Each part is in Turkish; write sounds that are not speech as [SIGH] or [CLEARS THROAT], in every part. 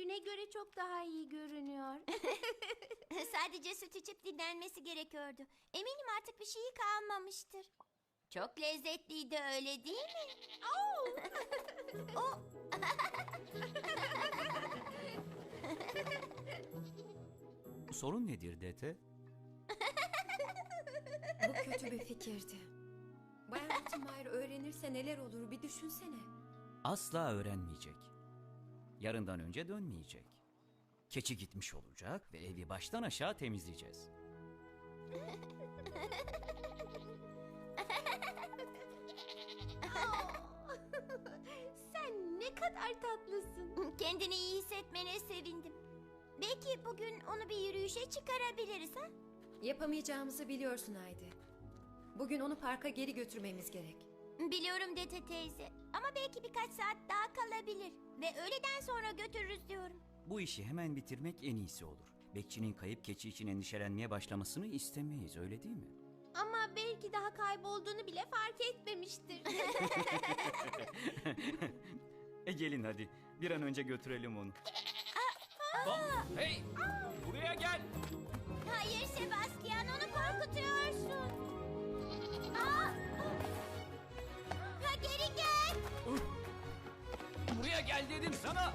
düne göre çok daha iyi görünüyor. [LAUGHS] [LAUGHS] Sadece süt içip dinlenmesi gerekiyordu. Eminim artık bir şeyi kalmamıştır. Çok lezzetliydi öyle değil mi? [LAUGHS] Sorun nedir Dete? Bu kötü bir fikirdi. Bayan Rottenmeier öğrenirse neler olur bir düşünsene. Asla öğrenmeyecek. Yarından önce dönmeyecek. Keçi gitmiş olacak ve evi baştan aşağı temizleyeceğiz. [LAUGHS] Sen ne kadar tatlısın. Kendini iyi hissetmene sevindim. Belki bugün onu bir yürüyüşe çıkarabiliriz ha? Yapamayacağımızı biliyorsun Haydi. Bugün onu parka geri götürmemiz gerek. Biliyorum Dete teyze. Ama belki birkaç saat daha kalabilir. Ve öğleden sonra götürürüz diyorum. Bu işi hemen bitirmek en iyisi olur. Bekçinin kayıp keçi için endişelenmeye başlamasını istemeyiz öyle değil mi? Ama belki daha kaybolduğunu bile fark etmemiştir. [LAUGHS] E gelin hadi bir an önce götürelim onu. Hey buraya gel. Hayır Sebastian onu korkutuyorsun. Aa! Ha geri gel. Buraya gel dedim sana.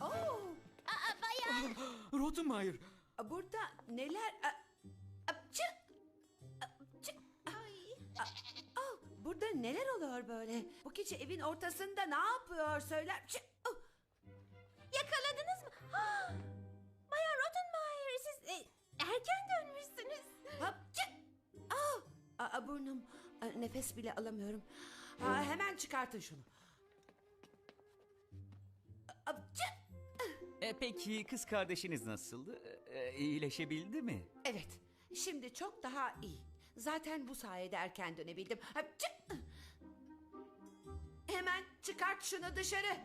Oo, Aa, bayan. Rottenmeier. burada neler... Apçı! Apçı! Oh, burada neler oluyor böyle? Bu keçi evin ortasında ne yapıyor söyler. Apçı! Aa, burnum. Nefes bile alamıyorum. Aa, hemen çıkartın şunu. Hapçı! E peki kız kardeşiniz nasıldı? E, iyileşebildi mi? Evet, şimdi çok daha iyi. Zaten bu sayede erken dönebildim. Hapçı! Hemen çıkart şunu dışarı.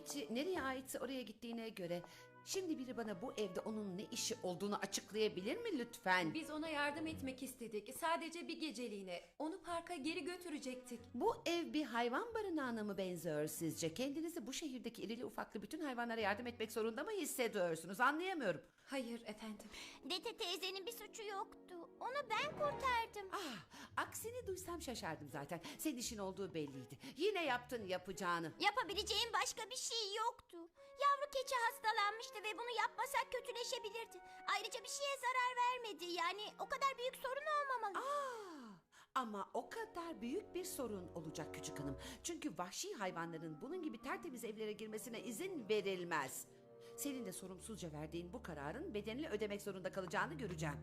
Keçi nereye aitse oraya gittiğine göre şimdi biri bana bu evde onun ne işi olduğunu açıklayabilir mi lütfen? Biz ona yardım etmek istedik. Sadece bir geceliğine. Onu parka geri götürecektik. Bu ev bir hayvan barınağına mı benziyor sizce? Kendinizi bu şehirdeki irili ufaklı bütün hayvanlara yardım etmek zorunda mı hissediyorsunuz? Anlayamıyorum. Hayır efendim. Dete teyzenin bir suçu yoktu. Onu ben kurtardım. Ah, aksini duysam şaşardım zaten. Senin işin olduğu belliydi. Yine yaptın yapacağını. Yapabileceğim başka bir şey yoktu. Yavru keçi hastalanmıştı ve bunu yapmasak kötüleşebilirdi. Ayrıca bir şeye zarar vermedi. Yani o kadar büyük sorun olmamalı. Ah, ama o kadar büyük bir sorun olacak küçük hanım. Çünkü vahşi hayvanların bunun gibi tertemiz evlere girmesine izin verilmez. Senin de sorumsuzca verdiğin bu kararın bedelini ödemek zorunda kalacağını göreceğim.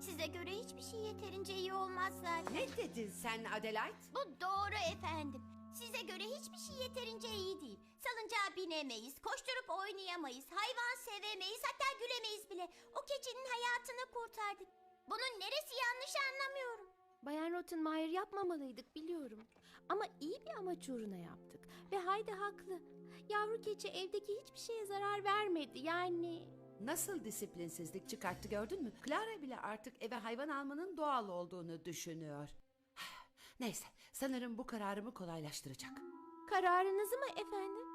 Size göre hiçbir şey yeterince iyi olmaz zaten. Ne dedin sen Adelaide? Bu doğru efendim. Size göre hiçbir şey yeterince iyi değil. Salıncağa binemeyiz, koşturup oynayamayız, hayvan sevemeyiz, hatta gülemeyiz bile. O keçinin hayatını kurtardık. Bunun neresi yanlış anlamıyorum. Bayan Rottenmeier yapmamalıydık biliyorum. Ama iyi bir amaç uğruna yaptık. Ve Haydi haklı. Yavru keçi evdeki hiçbir şeye zarar vermedi. Yani... Nasıl disiplinsizlik çıkarttı gördün mü? Clara bile artık eve hayvan almanın doğal olduğunu düşünüyor. [SIGHS] Neyse sanırım bu kararımı kolaylaştıracak. Kararınızı mı efendim?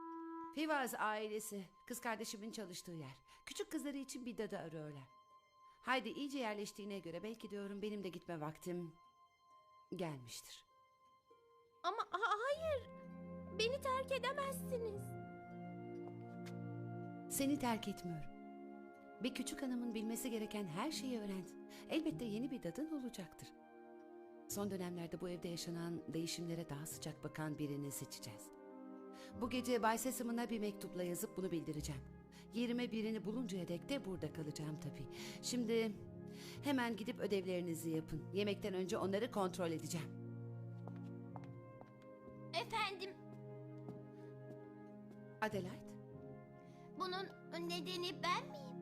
Fivaz ailesi kız kardeşimin çalıştığı yer. Küçük kızları için bir dadı arıyorlar. Haydi iyice yerleştiğine göre belki diyorum benim de gitme vaktim gelmiştir. Ama ha- hayır. Beni terk edemezsiniz. Seni terk etmiyorum. Bir küçük hanımın bilmesi gereken her şeyi öğrendin. Elbette yeni bir dadın olacaktır. Son dönemlerde bu evde yaşanan değişimlere daha sıcak bakan birini seçeceğiz. Bu gece Bay Sesam'ına bir mektupla yazıp bunu bildireceğim. Yerime birini buluncaya dek de burada kalacağım tabii. Şimdi hemen gidip ödevlerinizi yapın. Yemekten önce onları kontrol edeceğim. Adelaide, bunun Nedeni ben miyim?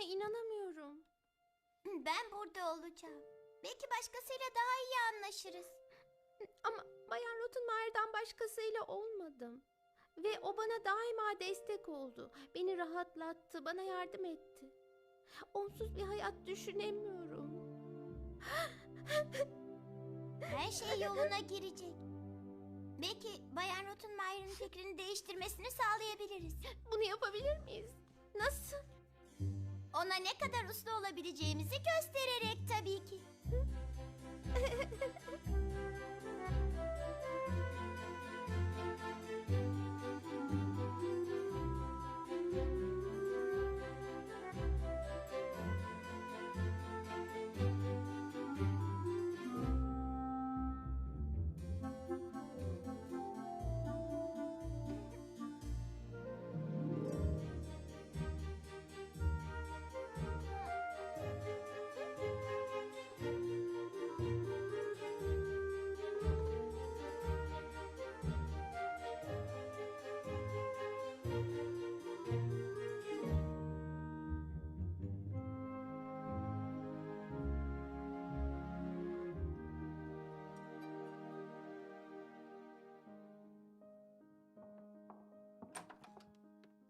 Ayrılacağına inanamıyorum. [CLEARS THROAT] Ben burada olacağım. Belki başkasıyla daha iyi anlaşırız. Ama Bayan Rottenmeier'dan başkasıyla olmadım. Ve o bana daima destek oldu. Beni rahatlattı, bana yardım etti. Onsuz bir hayat düşünemiyorum. [GASPS] Her şey yoluna girecek. Belki Bayan Rottenmeier'ın fikrini değiştirmesini sağlayabiliriz. Bunu yapabilir miyiz? Nasıl? Ona ne kadar uslu olabileceğimizi göstererek tabii ki. [LAUGHS]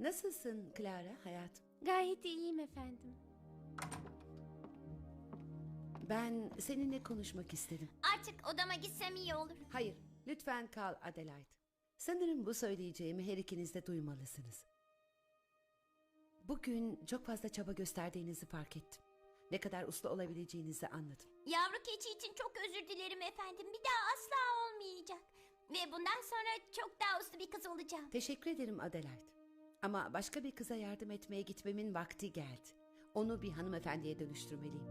Nasılsın Clara hayatım? Gayet iyiyim efendim. Ben seninle konuşmak istedim. Artık odama gitsem iyi olur. Hayır, lütfen kal Adelaide. Sanırım bu söyleyeceğimi her ikiniz de duymalısınız. Bugün çok fazla çaba gösterdiğinizi fark ettim. Ne kadar uslu olabileceğinizi anladım. Yavru keçi için çok özür dilerim efendim. Bir daha asla olmayacak. Ve bundan sonra çok daha uslu bir kız olacağım. Teşekkür ederim Adelaide. Ama başka bir kıza yardım etmeye gitmemin vakti geldi. Onu bir hanımefendiye dönüştürmeliyim.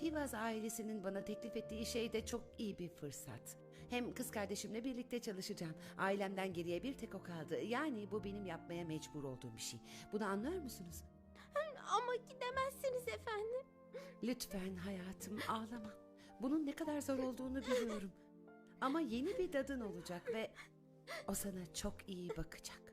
Fivaz ailesinin bana teklif ettiği şey de çok iyi bir fırsat. Hem kız kardeşimle birlikte çalışacağım. Ailemden geriye bir tek o kaldı. Yani bu benim yapmaya mecbur olduğum bir şey. Bunu anlıyor musunuz? Ama gidemezsiniz efendim. Lütfen hayatım ağlama. Bunun ne kadar zor olduğunu biliyorum. Ama yeni bir dadın olacak ve o sana çok iyi bakacak.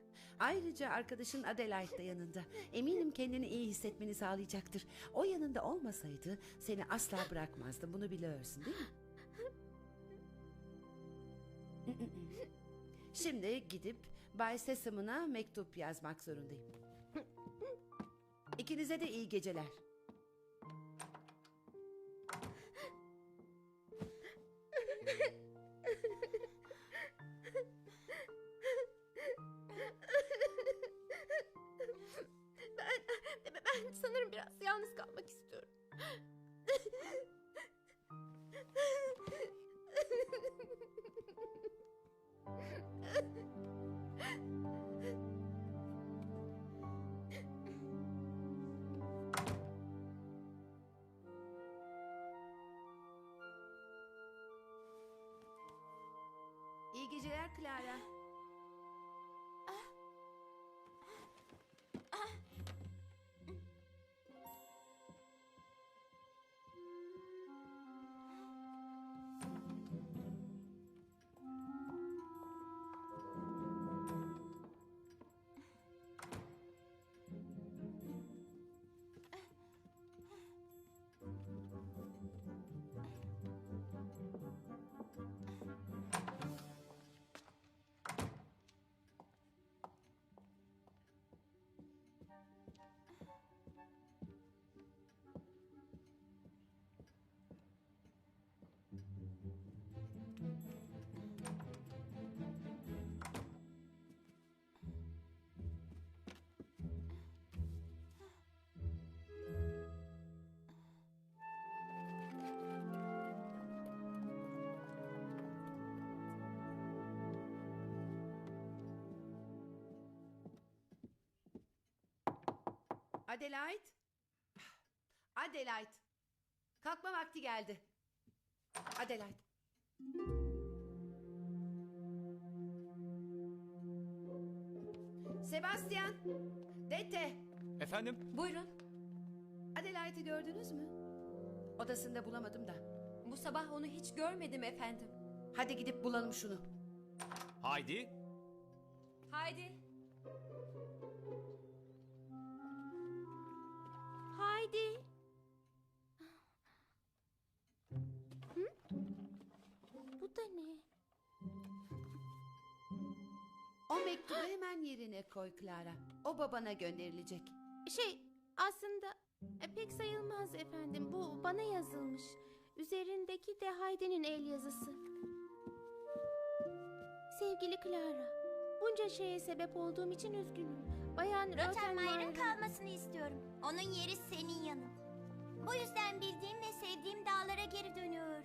Ayrıca arkadaşın Adelaide de yanında. Eminim kendini iyi hissetmeni sağlayacaktır. O yanında olmasaydı seni asla bırakmazdı. Bunu biliyorsun değil mi? Şimdi gidip Bay Sesam'ına mektup yazmak zorundayım. İkinize de iyi geceler. Geceler Clara. Adelaide. Adelaide. Kalkma vakti geldi. Adelaide. Sebastian. Dete. Efendim? Buyurun. Adelaide'i gördünüz mü? Odasında bulamadım da. Bu sabah onu hiç görmedim efendim. Hadi gidip bulalım şunu. Haydi. Haydi. Haydi. Hı? Bu da ne? O mektubu hemen yerine koy Clara. O babana gönderilecek. Şey aslında e, pek sayılmaz efendim. Bu bana yazılmış. Üzerindeki de Haydi'nin el yazısı. Sevgili Clara, bunca şeye sebep olduğum için üzgünüm. Bayan Rottenmeier'ın Rottenmeier... kalmasını istiyorum. Onun yeri senin yanın. Bu yüzden bildiğim ve sevdiğim dağlara geri dönüyorum.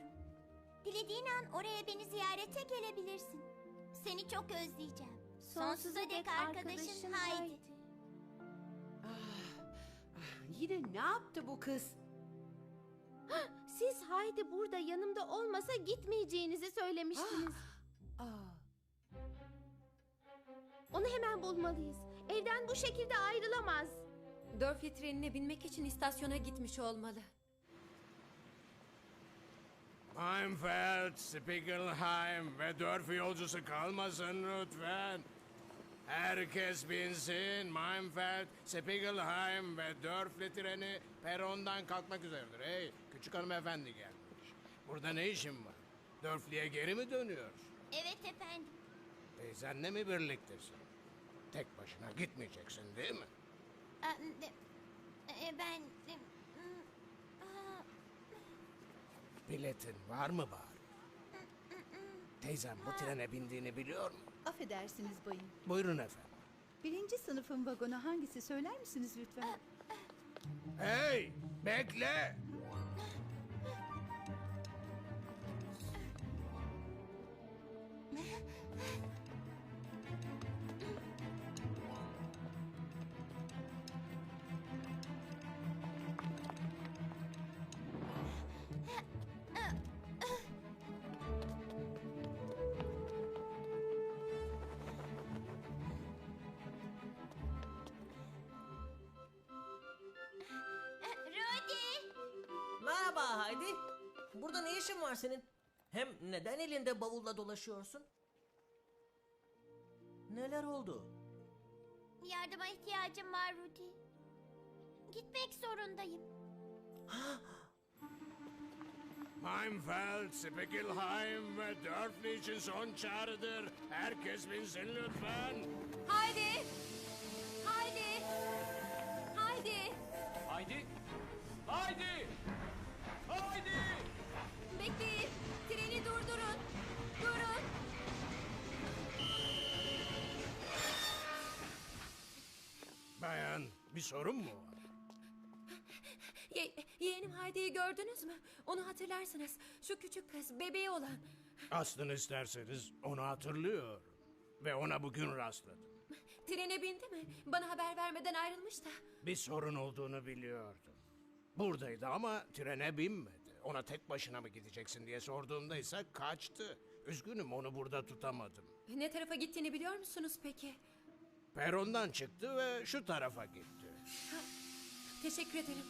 Dilediğin an oraya beni ziyarete gelebilirsin. Seni çok özleyeceğim. Sonsuza dek arkadaşın Haydi. Ah, ah, yine ne yaptı bu kız? Siz Haydi burada yanımda olmasa gitmeyeceğinizi söylemiştiniz. Aa, Onu hemen bulmalıyız. Evden bu şekilde ayrılamaz. Dörfli trenine binmek için istasyona gitmiş olmalı. Heimfeld, Spiegelheim ve Dörf yolcusu kalmasın lütfen. Herkes binsin. Heimfeld, Spiegelheim ve Dörfli treni perondan kalkmak üzeredir. Hey, küçük hanımefendi gelmiş. Burada ne işin var? Dörfli'ye geri mi dönüyorsun? Evet efendim. Teyzenle mi birliktesin? Tek başına gitmeyeceksin değil mi? De- e, Ben... e, mm, aa, Biletin var mı bari? Teyzem bu trene bindiğini biliyor mu? Affedersiniz bayım. Buyurun efendim. Birinci sınıfın vagonu hangisi söyler misiniz lütfen? Hey, bekle. Haydi. Burada ne işin var senin? Hem neden elinde bavulla dolaşıyorsun? Neler oldu? Yardıma ihtiyacım var Rudy. Gitmek zorundayım. Heimfeld, Spiegelheim ve Dörfli için son çağrıdır. Herkes binsin lütfen. Haydi. Haydi. Bir sorun mu var? Ye yeğenim Haydi'yi gördünüz mü? Onu hatırlarsınız. Şu küçük kız, bebeği olan. Aslını isterseniz onu hatırlıyor. Ve ona bugün rastladım. Trene bindi mi? Bana haber vermeden ayrılmış da. Bir sorun olduğunu biliyordu. Buradaydı ama trene binmedi. Ona tek başına mı gideceksin diye sorduğumda ise kaçtı. Üzgünüm onu burada tutamadım. Ne tarafa gittiğini biliyor musunuz peki? Perondan çıktı ve şu tarafa gitti. Teşekkür ederim.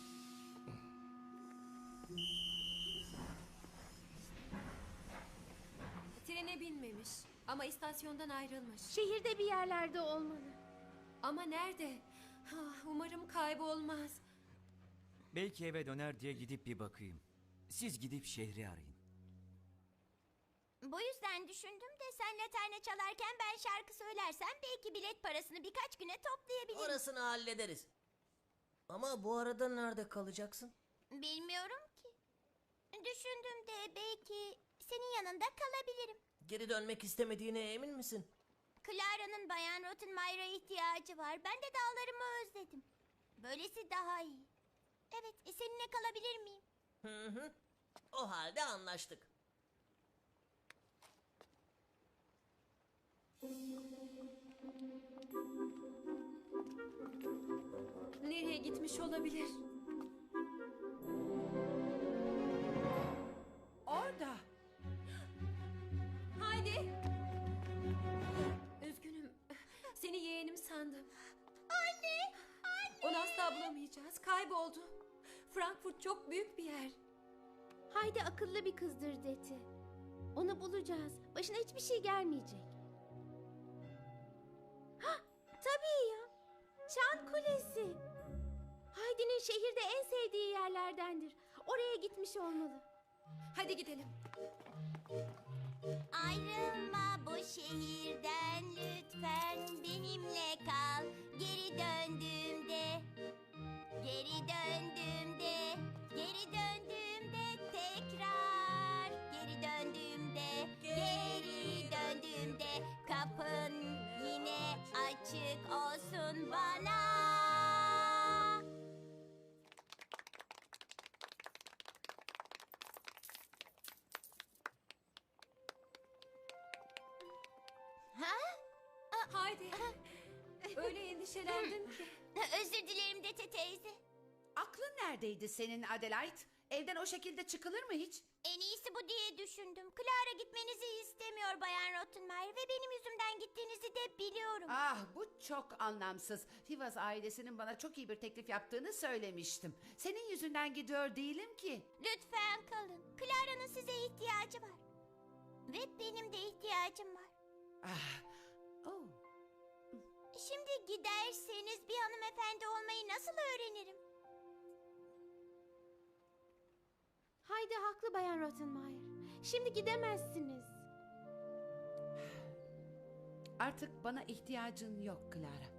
Trene binmemiş ama istasyondan ayrılmış. Şehirde bir yerlerde olmalı. Ama nerede? Ah, Umarım kaybolmaz. Belki eve döner diye gidip bir bakayım. Siz gidip şehri arayın. Bu yüzden düşündüm de sen laterne çalarken ben şarkı söylersem belki bilet parasını birkaç güne toplayabilirim. Orasını hallederiz. Ama bu arada nerede kalacaksın? Bilmiyorum ki. Düşündüm de belki senin yanında kalabilirim. Geri dönmek istemediğine emin misin? Clara'nın Bayan Rottenmeier'a ihtiyacı var. Ben de dağlarımı özledim. Böylesi daha iyi. Evet, e, seninle kalabilir miyim? Hı hı. O halde anlaştık. Nereye gitmiş olabilir? Orada. Haydi. Üzgünüm. Seni yeğenim sandım. Anne! Anne! Onu asla bulamayacağız. Kayboldu. Frankfurt çok büyük bir yer. Haydi akıllı bir kızdır Deti. Onu bulacağız. Başına hiçbir şey gelmeyecek. Şehirde en sevdiği yerlerdendir. Oraya gitmiş olmalı. Hadi gidelim. Ayrılma bu şehirden lütfen benimle kal. Geri döndüğümde, geri döndüğümde, Öyle endişelendim ki. [LAUGHS] Özür dilerim Dete teyze. Aklın neredeydi senin Adelaide? Evden o şekilde çıkılır mı hiç? En iyisi bu diye düşündüm. Clara gitmenizi istemiyor Bayan Rottenmeier ve benim yüzümden gittiğinizi de biliyorum. Ah bu çok anlamsız. Fivaz ailesinin bana çok iyi bir teklif yaptığını söylemiştim. Senin yüzünden gidiyor değilim ki. Lütfen kalın. Clara'nın size ihtiyacı var. Ve benim de ihtiyacım var. Ah. Şimdi giderseniz bir hanımefendi olmayı nasıl öğrenirim? Haydi haklı Bayan Rottenmeier. Şimdi gidemezsiniz. Artık bana ihtiyacın yok Clara.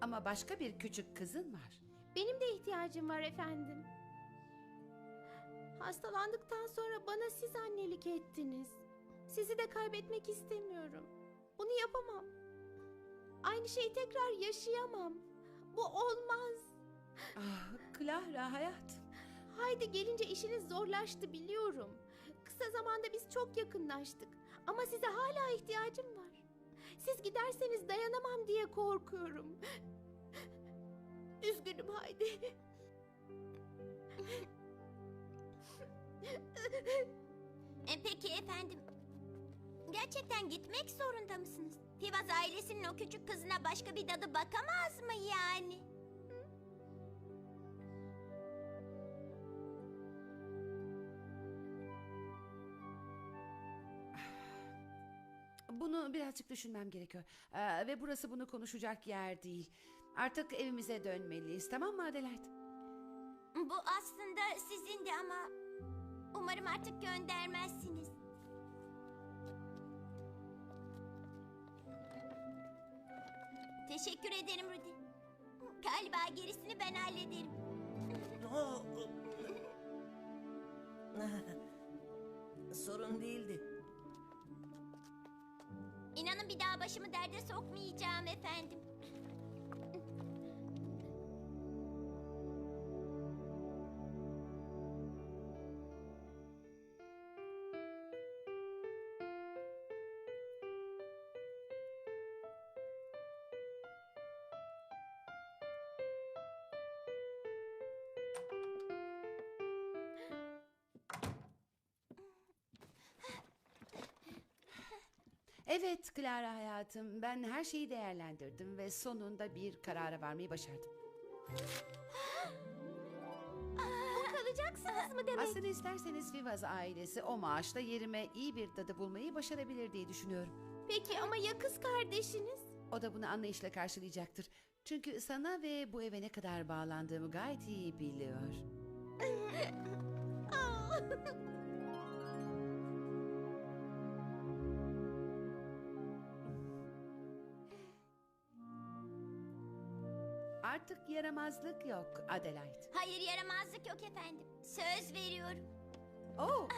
Ama başka bir küçük kızın var. Benim de ihtiyacım var efendim. Hastalandıktan sonra bana siz annelik ettiniz. Sizi de kaybetmek istemiyorum. Bunu yapamam. Aynı şeyi tekrar yaşayamam. Bu olmaz. Ah Clara hayatım. Haydi gelince işiniz zorlaştı biliyorum. Kısa zamanda biz çok yakınlaştık. Ama size hala ihtiyacım var. Siz giderseniz dayanamam diye korkuyorum. Üzgünüm Haydi. E, peki efendim. Gerçekten gitmek zorunda mısınız? Tivaz ailesinin o küçük kızına başka bir dadı bakamaz mı yani? Bunu birazcık düşünmem gerekiyor. Ee, ve burası bunu konuşacak yer değil. Artık evimize dönmeliyiz tamam mı Adelaide? Bu aslında sizin de ama umarım artık göndermezsiniz. Teşekkür ederim Rudy. Galiba gerisini ben hallederim. [LAUGHS] Sorun değildi. İnanın bir daha başımı derde sokmayacağım efendim. Evet Clara hayatım ben her şeyi değerlendirdim ve sonunda bir karara varmayı başardım. [GASPS] Kalacaksınız mı demek? Aslında isterseniz Vivaz ailesi o maaşla yerime iyi bir dadı bulmayı başarabilir diye düşünüyorum. Peki ama ya kız kardeşiniz? O da bunu anlayışla karşılayacaktır. Çünkü sana ve bu eve ne kadar bağlandığımı gayet iyi biliyor. Artık yaramazlık yok Adelaide. Hayır yaramazlık yok efendim. Söz veriyorum. Oh.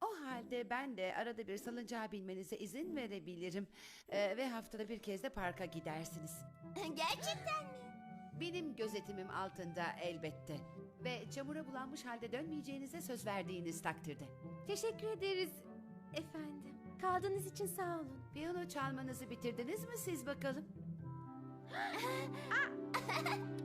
O halde ben de arada bir salıncağa binmenize izin verebilirim. Ee, ve haftada bir kez de parka gidersiniz. [LAUGHS] Gerçekten mi? Benim gözetimim altında elbette. Ve çamura bulanmış halde dönmeyeceğinize söz verdiğiniz takdirde. Teşekkür ederiz efendim. Kaldığınız için sağ olun. Piyano çalmanızı bitirdiniz mi siz bakalım? [LAUGHS] [LAUGHS] [LAUGHS] Ah!